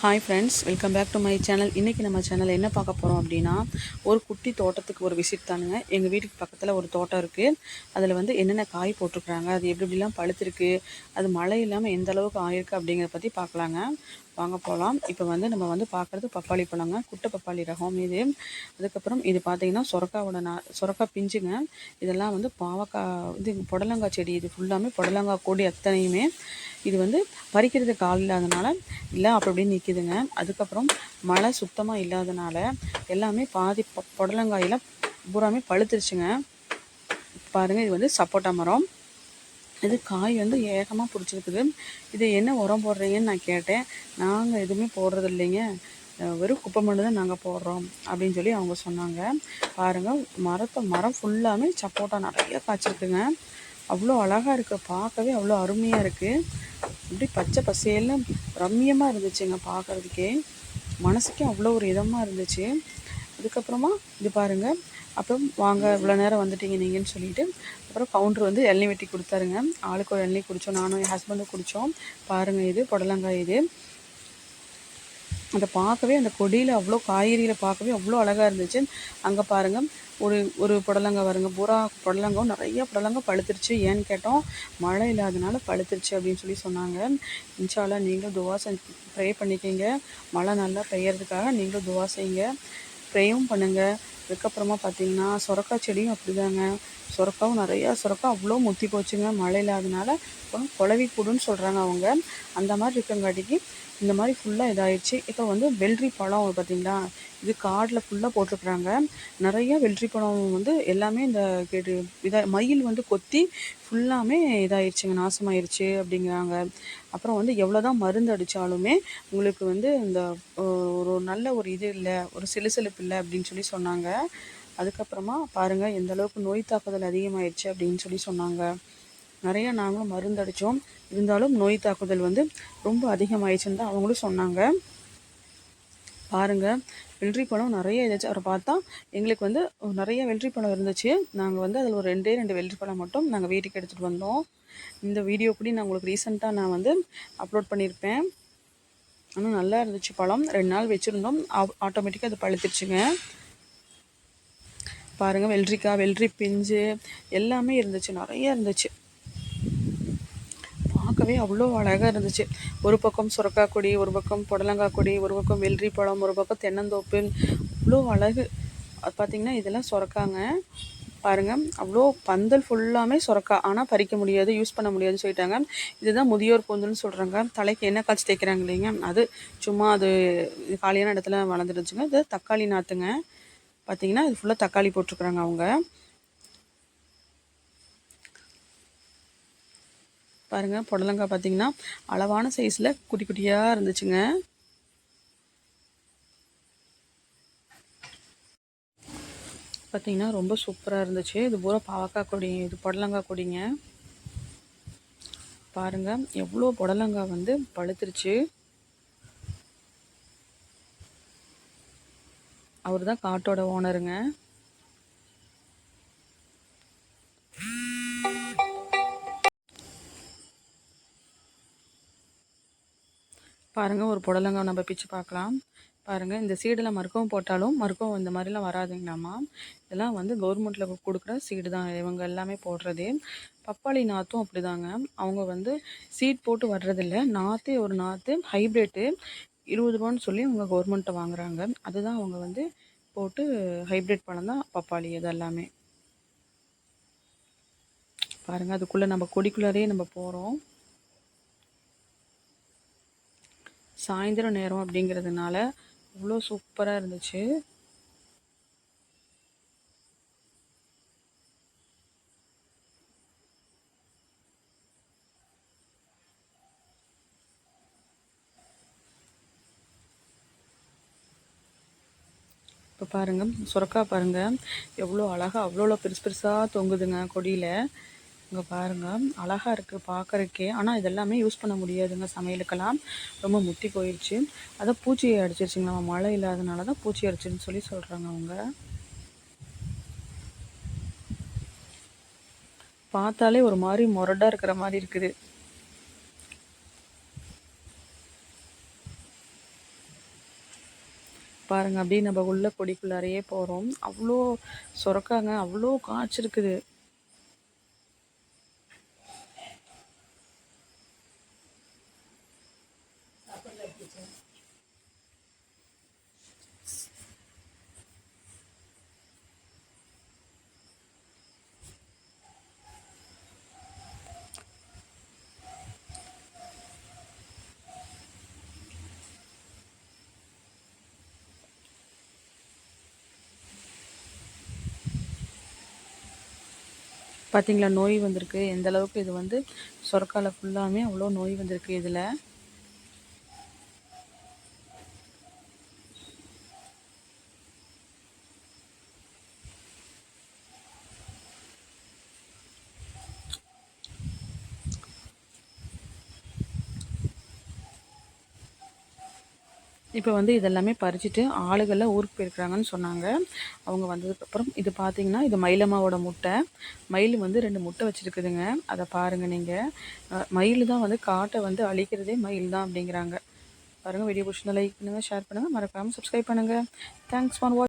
Hi friends welcome back to my channel இன்றைக்கி நம்ம channel என்ன பார்க்க போகிறோம் அப்படின்னா ஒரு குட்டி தோட்டத்துக்கு ஒரு விசிட் தானுங்க. எங்கள் வீட்டுக்கு பக்கத்தில் ஒரு தோட்டம் இருக்குது அதில் வந்து என்னென்ன காய் போட்டிருக்குறாங்க அது எப்படி எப்படிலாம் பழுத்திருக்கு அது மழை இல்லாமல் எந்த அளவுக்கு ஆயிருக்கு அப்படிங்கிறத பற்றி பார்க்கலாங்க. வாங்க போகலாம் இப்போ வந்து நம்ம வந்து பார்க்குறது பப்பாளி பழங்க. குட்டை பப்பாளி ரகம் இது. அதுக்கப்புறம் இது பார்த்தீங்கன்னா சுரக்காவோட நா சுரக்கா பிஞ்சுங்க. இதெல்லாம் வந்து பாவக்காய் இது புடலங்காய் செடி. இது ஃபுல்லாமே புடலங்காய் கொடி அத்தனையுமே. இது வந்து பறிக்கிறதுக்கு ஆள் இல்லாதனால இல்லை அப்படி இப்படின்னு நிற்கிதுங்க அதுக்கப்புறம் மழை சுத்தமாக இல்லாதனால எல்லாமே பாதி புடலங்காயில் பூராமே பழுத்துருச்சுங்க. பாருங்கள் இது வந்து சப்போட்டா மரம். இது காய் வந்து ஏகமாக பிடிச்சிருக்குது. இது என்ன உரம் போடுறீங்கன்னு நான் கேட்டேன். நாங்கள் எதுவுமே போடுறது இல்லைங்க. வெறும் குப்பை மண்ணு தான் நாங்கள் போடுறோம் அப்படின்னு சொல்லி அவங்க சொன்னாங்க. பாருங்கள் மரத்தை மரம் ஃபுல்லாமே சப்போட்டா நிறைய காய்ச்சிருக்குங்க. அவ்வளோ அழகாக இருக்குது பார்க்கவே அவ்வளோ அருமையாக இருக்குது இப்படி பச்சை பசேல்னு ரம்மியமாக இருந்துச்சுங்க பார்க்குறதுக்கே. மனசுக்கே அவ்வளோ ஒரு இதமாக இருந்துச்சு. அதுக்கப்புறமா இது பாருங்கள் அப்புறம் வாங்க இவ்வளோ நேரம் வந்துட்டீங்க நீங்கன்னு சொல்லிட்டு அப்புறம் கவுண்டர் வந்து இளநீ வெட்டி கொடுத்தாருங்க. ஆளுக்கு ஒரு எண்ணெய் குடித்தோம் நானும் என் ஹஸ்பண்டும் குடித்தோம் பாருங்கள் இது புடலங்காய் இது. அதை பார்க்கவே அந்த கொடியில் அவ்வளோ காய்கறியில் பார்க்கவே அவ்வளோ அழகாக இருந்துச்சு. அங்கே பாருங்கள் ஒரு ஒரு புடலங்காய் வருங்க பூரா புடலங்காவும் நிறைய புடலங்காய் பழுத்துருச்சு. ஏன்னு கேட்டோம் மழை இல்லாதனால பழுத்துருச்சு அப்படின்னு சொல்லி சொன்னாங்க. இன்ஷால்லா நீங்களும் துவா செஞ்சு ப்ரே பண்ணிக்கிங்க. மழை நல்லா பெய்யறதுக்காக நீங்களும் துவா செய்யுங்க. ப்ரேயும் பண்ணுங்கள் அதுக்கப்புறமா பார்த்தீங்கன்னா சுரக்கா செடியும் அப்படிதாங்க. சுரக்காவும் நிறையா சுரக்கா அவ்வளோ முத்தி போச்சுங்க. மழை இல்லாதனால குளவி குழவி கூடுன்னு சொல்கிறாங்க அவங்க. அந்த மாதிரி இருக்கங்காட்டிக்கு இந்த மாதிரி ஃபுல்லாக இதாகிடுச்சு இப்போ வந்து வெள்ளரி பழம் பார்த்தீங்களா இது காடில் ஃபுல்லாக போட்டிருக்குறாங்க. நிறைய வெள்ளரி பழம் வந்து எல்லாமே இந்த கெடு இதாக மயில் வந்து கொத்தி ஃபுல்லாமே இதாகிடுச்சுங்க நாசமாயிருச்சு அப்படிங்கிறாங்க. அப்புறம் வந்து எவ்வளோ தான் மருந்து அடித்தாலுமே உங்களுக்கு வந்து இந்த ஒரு நல்ல ஒரு இது இல்லை ஒரு சிலுசிலுப்பு இல்லை அப்படின்னு சொல்லி சொன்னாங்க. அதுக்கப்புறமா பாருங்கள் எந்த அளவுக்கு நோய் தாக்குதல் அதிகமாயிடுச்சு அப்படின்னு சொல்லி சொன்னாங்க. நிறையா நாங்களும் மருந்தடித்தோம் இருந்தாலும் நோய் தாக்குதல் வந்து ரொம்ப அதிகமாகிடுச்சுன்னு தான் அவங்களும் சொன்னாங்க. பாருங்கள் வெள்ளரி பழம் நிறைய இருந்துச்சு அவரை பார்த்தா எங்களுக்கு வந்து நிறைய வெள்ளரி பழம் இருந்துச்சு. நாங்கள் வந்து அதில் ஒரு ரெண்டே ரெண்டு வெள்ளரி பழம் மட்டும் நாங்கள் வீட்டுக்கு எடுத்துகிட்டு வந்தோம். இந்த வீடியோ கூட நான் உங்களுக்கு ரீசெண்டாக நான் வந்து அப்லோட் பண்ணியிருப்பேன். ஆனால் நல்லா இருந்துச்சு பழம். ரெண்டு நாள் வச்சுருந்தோம். ஆட்டோமேட்டிக்காக அது பழுத்துருச்சுங்க. பாருங்கள் வெள்ளரிக்காய் வெள்ளரி பிஞ்சு எல்லாமே இருந்துச்சு. நிறைய இருந்துச்சு. பார்க்கவே அவ்வளோ அழகாக இருந்துச்சு. ஒரு பக்கம் சுரக்காய் கொடி ஒரு பக்கம் புடலங்காய் கொடி ஒரு பக்கம் வெள்ளரி பழம் ஒரு பக்கம் தென்னந்தோப்பு. அவ்வளோ அழகு. அது பார்த்திங்கன்னா இதெல்லாம் சுரக்காங்க. பாருங்கள் அவ்வளோ பந்தல் ஃபுல்லாமே சுரக்கா. ஆனால் பறிக்க முடியாது யூஸ் பண்ண முடியாதுன்னு சொல்லிட்டாங்க. இதுதான் முதியோர் பூந்துன்னு சொல்கிறாங்க தலைக்கு என்ன காய்ச்சி தேய்க்கிறாங்க இல்லைங்க? அது சும்மா அது காலியான இடத்துல வளர்ந்துருச்சுங்க இது தக்காளி நாற்றுங்க பார்த்தீங்கன்னா இது ஃபுல்லாக தக்காளி போட்டிருக்குறாங்க அவங்க. பாருங்கள் புடலங்காய் பார்த்தீங்கன்னா அளவான சைஸில் குட்டி குட்டியாக இருந்துச்சுங்க. பார்த்தீங்கன்னா ரொம்ப சூப்பராக இருந்துச்சு. இது பூரா பாவக்காய் கொடி இது புடலங்காய் கொடிங்க. பாருங்கள் எவ்வளோ புடலங்காய் வந்து பழுத்துருச்சு. அவர் தான் காட்டோட ஓனருங்க பாருங்கள் ஒரு புடலங்காய் நம்ம பிச்சு பார்க்கலாம். பாருங்கள் இந்த சீடில் மருக்கவும் போட்டாலும் மருக்கம் இந்த மாதிரிலாம் வராதுங்களாம்மா இதெல்லாம் வந்து கவர்மெண்ட்டில் கொடுக்குற சீடு தான் இவங்க எல்லாமே போடுறது. பப்பாளி நாற்றும் அப்படிதாங்க. அவங்க வந்து சீட் போட்டு வர்றதில்ல. நாற்றே ஒரு நாற்று ஹைப்ரிட்டு இருபது ரூபான்னு சொல்லி அவங்க கவர்மெண்ட்டை வாங்குறாங்க. அதுதான் அவங்க வந்து போட்டு ஹைப்ரிட் பழம் தான் பப்பாளி இது எல்லாமே பாருங்கள் அதுக்குள்ளே நம்ம கொடிக்குள்ளாரே நம்ம போகிறோம் சாயந்தரம் நேரம் அப்படிங்கிறதுனால அவ்வளோ சூப்பராக இருந்துச்சு. இப்போ பாருங்கள் சுரக்கா பாருங்கள் எவ்வளோ அழகாக அவ்வளோ பெருசு பெருசாக தொங்குதுங்க கொடியில். இங்கே பாருங்கள் அழகாக இருக்குது பார்க்குறக்கே ஆனால் இதெல்லாமே யூஸ் பண்ண முடியாதுங்க சமையலுக்கெல்லாம். ரொம்ப முத்தி போயிடுச்சு அதான் பூச்சி அடிச்சிருச்சுங்களா? மழை இல்லாதனால தான் பூச்சி அடிச்சிருன்னு சொல்லி சொல்கிறாங்க அவங்க. பார்த்தாலே ஒரு மாதிரி முரடாக இருக்கிற மாதிரி இருக்குது. பாருங்கள் அப்படியே நம்ம உள்ள கொடிக்குள்ளாரையே போகிறோம் அவ்வளோ சுரக்காங்க அவ்வளோ காய்ச்சிருக்குது. பார்த்தீங்களா நோய் வந்திருக்கு. எந்த அளவுக்கு இது வந்து சொரக்காயில் ஃபுல்லாமே அவ்வளோ நோய் வந்திருக்கு இதில். இப்போ வந்து இதெல்லாமே பறிச்சுட்டு ஆளுகள்லாம் ஊருக்கு போயிருக்கிறாங்கன்னு சொன்னாங்க. அவங்க வந்ததுக்கப்புறம் இது பார்த்தீங்கன்னா இது மயிலம்மாவோட முட்டை. மயில் வந்து ரெண்டு முட்டை வச்சுருக்குதுங்க. அதை பாருங்கள் நீங்கள் மயில் தான் வந்து காட்டை வந்து அழிக்கிறதே மயில் தான் அப்படிங்கிறாங்க. பாருங்கள் வீடியோ பிடிச்சிருந்தா லைக் பண்ணுங்கள் ஷேர் பண்ணுங்கள் மறக்காமல் சப்ஸ்கிரைப் பண்ணுங்கள் தேங்க்ஸ் ஃபார் வாட்ச்